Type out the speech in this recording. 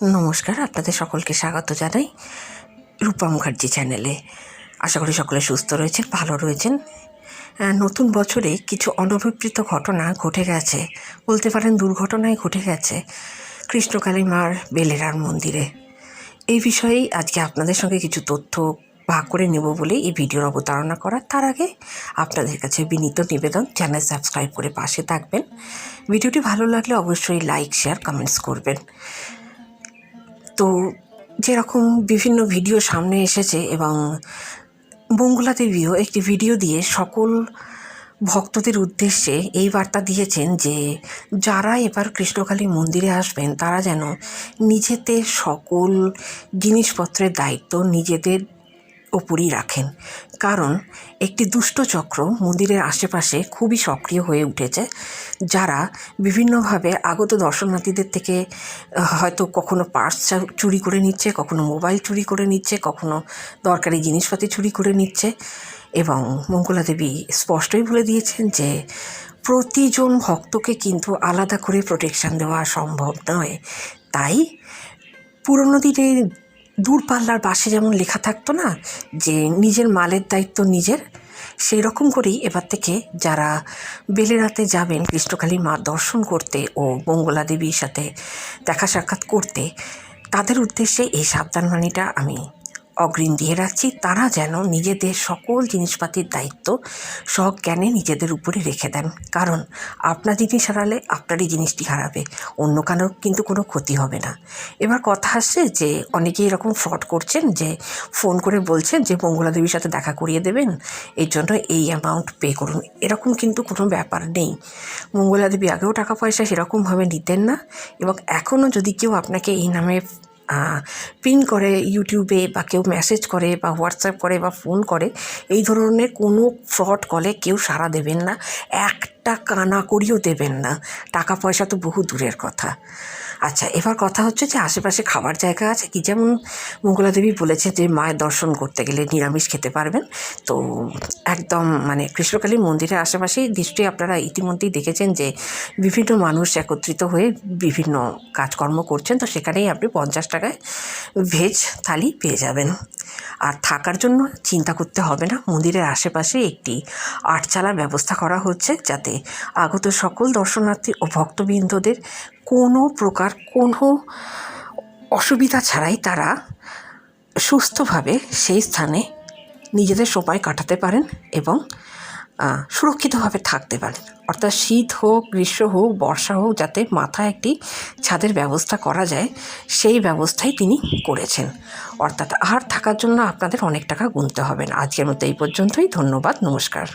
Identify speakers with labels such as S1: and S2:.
S1: নমস্কার, আপনাদের সকলকে স্বাগত জানাই রূপা মুখার্জি চ্যানেলে। আশা করি সকলে সুস্থ রয়েছেন, ভালো রয়েছেন। নতুন বছরে কিছু অনভিপ্রেত ঘটনা ঘটে গেছে। বলতে পারেন দুর্ঘটনাই ঘটে গেছে কৃষ্ণকালী মার বেলেরার মন্দিরে। এই বিষয়েই আজকে আপনাদের সঙ্গে কিছু তথ্য ভাগ করে নেব বলে এই ভিডিওর অবতারণা করার তার আগে আপনাদের কাছে বিনীত নিবেদন, চ্যানেল সাবস্ক্রাইব করে পাশে থাকবেন। ভিডিওটি ভালো লাগলে অবশ্যই লাইক, শেয়ার, কমেন্টস করবেন। তো যেরকম বিভিন্ন ভিডিও সামনে এসেছে এবং মঙ্গলা দেবীও একটি ভিডিও দিয়ে সকল ভক্তদের উদ্দেশ্যে এই বার্তা দিয়েছেন যে যারা এবার কৃষ্ণকালী মন্দিরে আসবেন, তারা যেন নিজেদের সকল জিনিসপত্রের দায়িত্ব নিজেদের ওপরই রাখেন। কারণ, একটি দুষ্ট চক্র মন্দিরের আশেপাশে খুবই সক্রিয় হয়ে উঠেছে, যারা বিভিন্নভাবে আগত দর্শনার্থীদের থেকে হয়তো কখনো পার্স চুরি করে নিচ্ছে, কখনো মোবাইল চুরি করে নিচ্ছে, কখনো দরকারি জিনিসপাতি চুরি করে নিচ্ছে এবং মঙ্গলা দেবী স্পষ্টই বলে দিয়েছেন যে, প্রতিজন ভক্তকে কিন্তু আলাদা করে প্রোটেকশান দেওয়া সম্ভব নয়। তাই পুরোনো দিনে দূরপাল্লার বাসে যেমন লেখা থাকতো না, যে নিজের মালের দায়িত্ব নিজের, সেই রকম করেই এবার থেকে যারা বেলেরাতে যাবেন কৃষ্ণকালী মা দর্শন করতে ও মঙ্গলা দেবীর সাথে দেখা সাক্ষাৎ করতে, তাদের উদ্দেশ্যে এই সাবধানবাণীটা আমি অগ্রিম দিয়ে রাখছি। তারা যেন নিজেদের সকল জিনিসপাতির দায়িত্ব সজ্ঞানে নিজেদের উপরে রেখে দেন। কারণ আপনার জিনিস হারালে আপনারই জিনিসটি হারাবে। অন্য কারোর কিন্তু কোনো ক্ষতি হবে না। এবার কথা আসছে যে অনেকেই এরকম ফ্রড করছেন, যে ফোন করে বলছেন যে মঙ্গলা দেবীর সাথে দেখা করিয়ে দেবেন, এর জন্য এই অ্যামাউন্ট পে করুন। এরকম কিন্তু কোনো ব্যাপার নেই। মঙ্গলা দেবী আগেও টাকা পয়সা সেরকমভাবে নিতেন না এবং এখনও যদি কেউ আপনাকে এই নামে পিন করে ইউটিউবে বা কেউ মেসেজ করে বা হোয়াটসঅ্যাপ করে বা ফোন করে, এই ধরনের কোনো ফ্রড কলে কেউ সাড়া দেবেন না। একটা কানা করিও দেবেন না। টাকা পয়সা তো বহু দূরের কথা। আচ্ছা এবার কথা হচ্ছে যে আশেপাশে খাবার জায়গা আছে কি? যেমন মঙ্গলা দেবী বলেছে যে মায়ের দর্শন করতে গেলে নিরামিষ খেতে পারবেন। তো একদম মানে কৃষ্ণকালী মন্দিরের আশেপাশেই দৃষ্টি আপনারা ইতিমধ্যেই দেখেছেন যে বিভিন্ন মানুষ একত্রিত হয়ে বিভিন্ন কাজকর্ম করছেন। তো সেখানেই আপনি পঞ্চাশ টাকায় ভেজ থালি পেয়ে যাবেন। আর থাকার জন্য চিন্তা করতে হবে না। মন্দিরের আশেপাশে একটি আটচালার ব্যবস্থা করা হচ্ছে যাতে আগত সকল দর্শনার্থী ও ভক্তবৃন্দদের কোনো প্রকার কোনো অসুবিধা ছাড়াই তারা সুস্থভাবে সেই স্থানে নিজেদের সময় কাটাতে পারেন এবং সুরক্ষিতভাবে থাকতে পারে। অর্থাৎ শীত হোক, গ্রীষ্ম হোক, বর্ষা হোক, যাতে মাথায় একটি ছাদের ব্যবস্থা করা যায়, সেই ব্যবস্থাই তিনি করেছেন। অর্থাৎ আর থাকার জন্য আপনাদের অনেক টাকা গুনতে হবে না। আজকের মতো এই পর্যন্তই। ধন্যবাদ, নমস্কার।